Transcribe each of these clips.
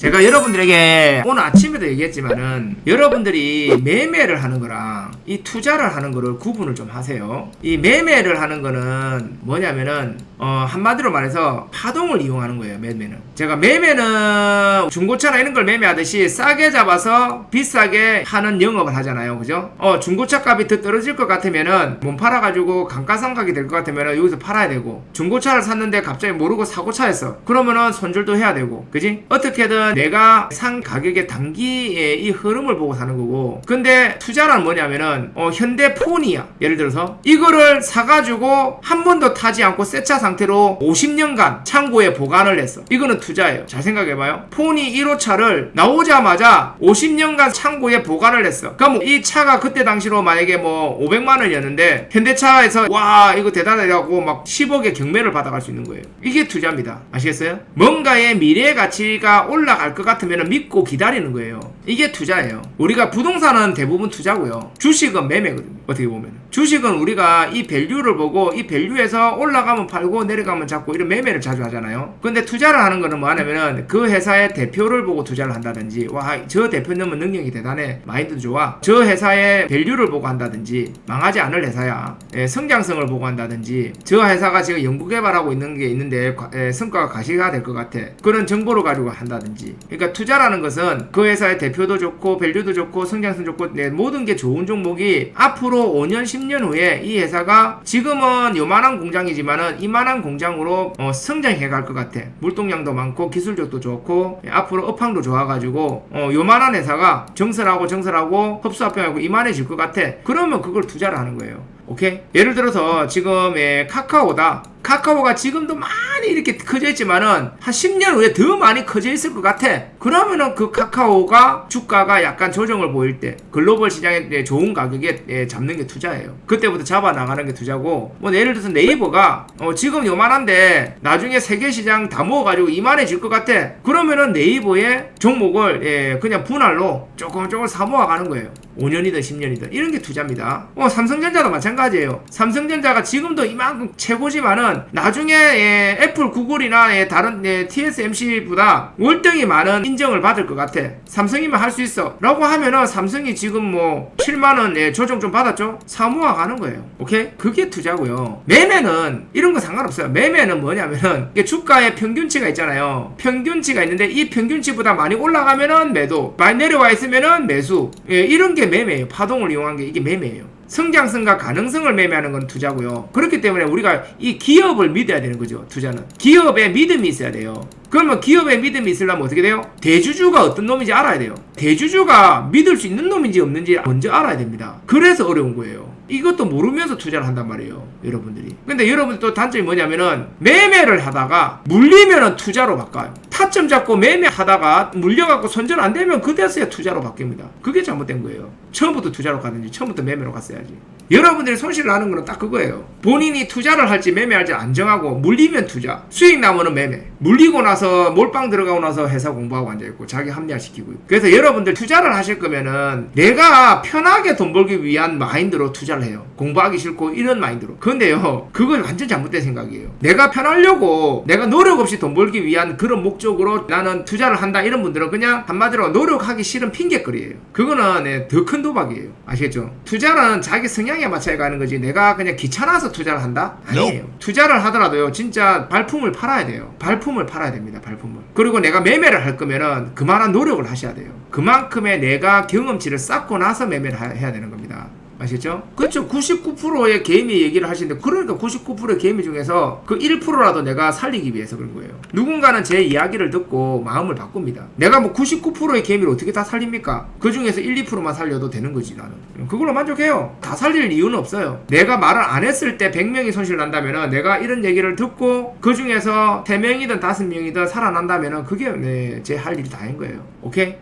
제가 여러분들에게 오늘 아침에도 얘기했지만은 여러분들이 매매를 하는 거랑 이 투자를 하는 거를 구분을 좀 하세요. 이 매매를 하는 거는 뭐냐면은 어 한마디로 말해서 파동을 이용하는 거예요. 매매는. 제가 매매는 중고차나 이런 걸 매매하듯이 싸게 잡아서 비싸게 하는 영업을 하잖아요. 그죠? 어 중고차 값이 더 떨어질 것 같으면은 몸 팔아가지고 감가상각이 될 것 같으면은 여기서 팔아야 되고 중고차를 샀는데 갑자기 모르고 사고차였어. 그러면은 손절도 해야 되고, 그지? 어떻게든 내가 산 가격의 단기의 이 흐름을 보고 사는 거고. 근데 투자란 뭐냐면은 어 현대폰이야. 예를 들어서 이거를 사가지고 한 번도 타지 않고 새차 상 태로 50년간 창고에 보관을 했어. 이거는 투자예요. 잘 생각해봐요. 폰이 1호차를 나오자마자 50년간 창고에 보관을 했어. 그럼 이 차가 그때 당시로 만약에 뭐 500만 원이었는데 현대차에서 와 이거 대단하다고 막 10억의 경매를 받아갈 수 있는 거예요. 이게 투자입니다. 아시겠어요? 뭔가의 미래 가치가 올라갈 것 같으면 믿고 기다리는 거예요. 이게 투자예요. 우리가 부동산은 대부분 투자고요. 주식은 매매거든요. 어떻게 보면. 주식은 우리가 이 밸류를 보고 이 밸류에서 올라가면 팔고 내려가면 잡고 이런 매매를 자주 하잖아요. 근데 투자를 하는 거는 뭐 하냐면은 그 회사의 대표를 보고 투자를 한다든지 와 저 대표님은 능력이 대단해 마인드도 좋아 저 회사의 밸류를 보고 한다든지 망하지 않을 회사야 예, 성장성을 보고 한다든지 저 회사가 지금 연구개발하고 있는 게 있는데 과- 예, 성과가 가시가 될 것 같아 그런 정보를 가지고 한다든지 그러니까 투자라는 것은 그 회사의 대표 도 좋고 밸류도 좋고 성장성 좋고 네, 모든 게 좋은 종목이 앞으로 5년 10년 후에 이 회사가 지금은 요만한 공장이지만은 이만한 공장으로 어, 성장해 갈 것 같아 물동량도 많고 기술력도 좋고 예, 앞으로 업황도 좋아가지고 어, 요만한 회사가 정설하고 정설하고 흡수합병하고 이만해질 것 같아 그러면 그걸 투자를 하는 거예요 오케이? 예를 들어서 지금 예, 카카오다. 카카오가 지금도 많이 이렇게 커져 있지만은 한 10년 후에 더 많이 커져 있을 것 같아. 그러면은 그 카카오가 주가가 약간 조정을 보일 때 글로벌 시장에 예, 좋은 가격에 예, 잡는 게 투자예요. 그때부터 잡아 나가는 게 투자고 뭐 예를 들어서 네이버가 어, 지금 요만한데 나중에 세계 시장 다 모아가지고 이만해질 것 같아. 그러면은 네이버의 종목을 예, 그냥 분할로 조금 조금 사 모아 가는 거예요. 5년이든 10년이든 이런 게 투자입니다. 어, 삼성전자도 마찬가지예요. 삼성전자가 지금도 이만큼 최고지만은 나중에 예, 애플, 구글이나 예, 다른 예, TSMC보다 월등히 많은 인정을 받을 것 같아. 삼성이면 할 수 있어. 라고 하면은 삼성이 지금 뭐 7만 원 예, 조정 좀 받았죠? 사모아 가는 거예요. 오케이? 그게 투자고요. 매매는 이런 거 상관없어요. 매매는 뭐냐면은 주가의 평균치가 있잖아요. 평균치가 있는데 이 평균치보다 많이 올라가면은 매도, 많이 내려와 있으면은 매수. 예, 이런 게 매매예요. 파동을 이용한 게 이게 매매예요. 성장성과 가능성을 매매하는 건 투자고요. 그렇기 때문에 우리가 이 기업을 믿어야 되는 거죠. 투자는. 기업에 믿음이 있어야 돼요. 그러면 기업에 믿음이 있으려면 어떻게 돼요? 대주주가 어떤 놈인지 알아야 돼요. 대주주가 믿을 수 있는 놈인지 없는지 먼저 알아야 됩니다. 그래서 어려운 거예요. 이것도 모르면서 투자를 한단 말이에요. 여러분들이. 근데 여러분 또 단점이 뭐냐면은 매매를 하다가 물리면은 투자로 바꿔요. 타점 잡고 매매하다가 물려갖고 손절 안 되면 그때서야 투자로 바뀝니다. 그게 잘못된 거예요. 처음부터 투자로 가든지 처음부터 매매로 갔어야지. 여러분들이 손실을 하는 거는 딱 그거예요. 본인이 투자를 할지 매매할지 안 정하고 물리면 투자, 수익 나면은 매매. 물리고 나서 몰빵 들어가고 나서 회사 공부하고 앉아 있고 자기 합리화시키고. 그래서 여러분들 투자를 하실 거면은 내가 편하게 돈 벌기 위한 마인드로 투자를 해요. 공부하기 싫고 이런 마인드로. 근데요, 그건 완전 잘못된 생각이에요. 내가 편하려고 내가 노력 없이 돈 벌기 위한 그런 목적 으로 나는 투자를 한다 이런 분들은 그냥 한마디로 노력하기 싫은 핑계거리예요. 그거는 네, 더큰 도박이에요. 아시겠죠? 투자는 자기 성향에 맞춰 가는 거지 내가 그냥 귀찮아서 투자를 한다? 아니에요. 투자를 하더라도요, 진짜 발품을 팔아야 돼요. 발품을 팔아야 됩니다. 발품을. 그리고 내가 매매를 할 거면은 그만한 노력을 하셔야 돼요. 그만큼의 내가 경험치를 쌓고 나서 매매를 하- 해야 되는 겁니다. 아시겠죠? 그렇죠. 99%의 개미 얘기를 하시는데 그러니까 99%의 개미 중에서 그 1%라도 내가 살리기 위해서 그런 거예요. 누군가는 제 이야기를 듣고 마음을 바꿉니다. 내가 뭐 99%의 개미를 어떻게 다 살립니까? 그 중에서 1, 2%만 살려도 되는 거지 나는. 그걸로 만족해요. 다 살릴 이유는 없어요. 내가 말을 안 했을 때 100명이 손실 난다면은 내가 이런 얘기를 듣고 그 중에서 3명이든 5명이든 살아난다면은 그게 네, 제 할 일이 다인 거예요. 오케이?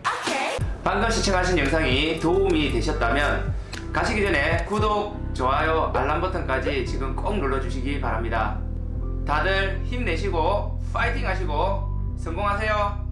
방금 시청하신 영상이 도움이 되셨다면 가시기 전에 구독, 좋아요, 알람 버튼까지 지금 꼭 눌러주시기 바랍니다. 다들 힘내시고 파이팅 하시고 성공하세요.